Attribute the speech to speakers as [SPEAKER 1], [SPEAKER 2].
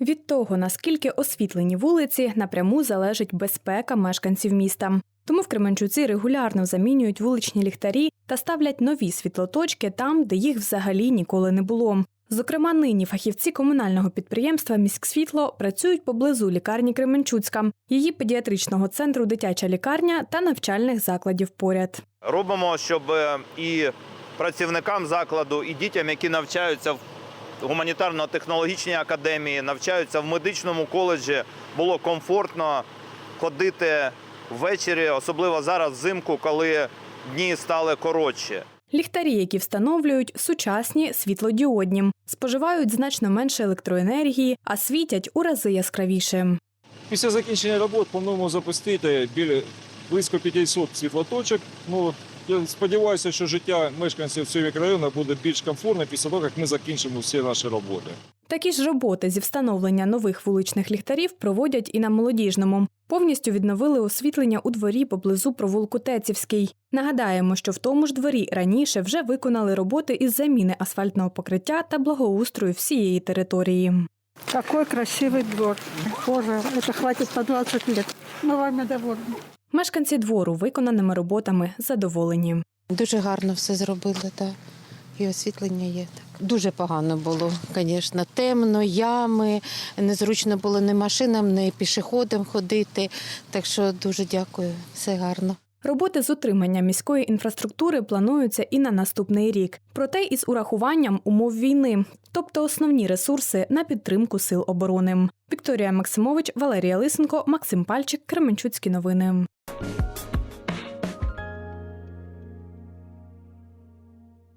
[SPEAKER 1] Від того, наскільки освітлені вулиці, напряму залежить безпека мешканців міста. Тому в Кременчуці регулярно замінюють вуличні ліхтарі та ставлять нові світлоточки там, де їх взагалі ніколи не було. Зокрема, нині фахівці комунального підприємства Міськсвітло працюють поблизу лікарні Кременчуцька, її педіатричного центру дитяча лікарня та навчальних закладів поряд.
[SPEAKER 2] Робимо, щоб е, і працівникам закладу, і дітям, які навчаються в гуманітарно-технологічній академії, навчаються в медичному коледжі, було комфортно ходити ввечері, особливо зараз взимку, коли дні стали коротші.
[SPEAKER 1] Ліхтарі, які встановлюють, сучасні світлодіодні, споживають значно менше електроенергії, а світять у рази яскравіше.
[SPEAKER 3] Після закінчення робот плануємо запустити біля близько 500 світлоточок. Ну я сподіваюся, що життя мешканців цього мікрорайону буде більш комфортне після того, як ми закінчимо всі наші роботи.
[SPEAKER 1] Такі ж роботи зі встановлення нових вуличних ліхтарів проводять і на молодіжному. Повністю відновили освітлення у дворі поблизу провулку Тецівський. Нагадаємо, що в тому ж дворі раніше вже виконали роботи із заміни асфальтного покриття та благоустрою всієї території.
[SPEAKER 4] Какой красивый двор. Боже, это хватит по 20 лет. Мы вами довольны.
[SPEAKER 1] Мешканці двору виконаними роботами задоволені.
[SPEAKER 5] Дуже гарно все зробили, так. І освітлення є. Так. Дуже погано було, звісно. Темно, ями, незручно було ні машинам, ні пішоходам ходити. Так що дуже дякую, все гарно.
[SPEAKER 1] Роботи з утримання міської інфраструктури плануються і на наступний рік, проте із урахуванням умов війни, тобто основні ресурси на підтримку сил оборони. Вікторія Максимович, Валерія Лисенко, Максим Пальчик, Кременчуцькі новини.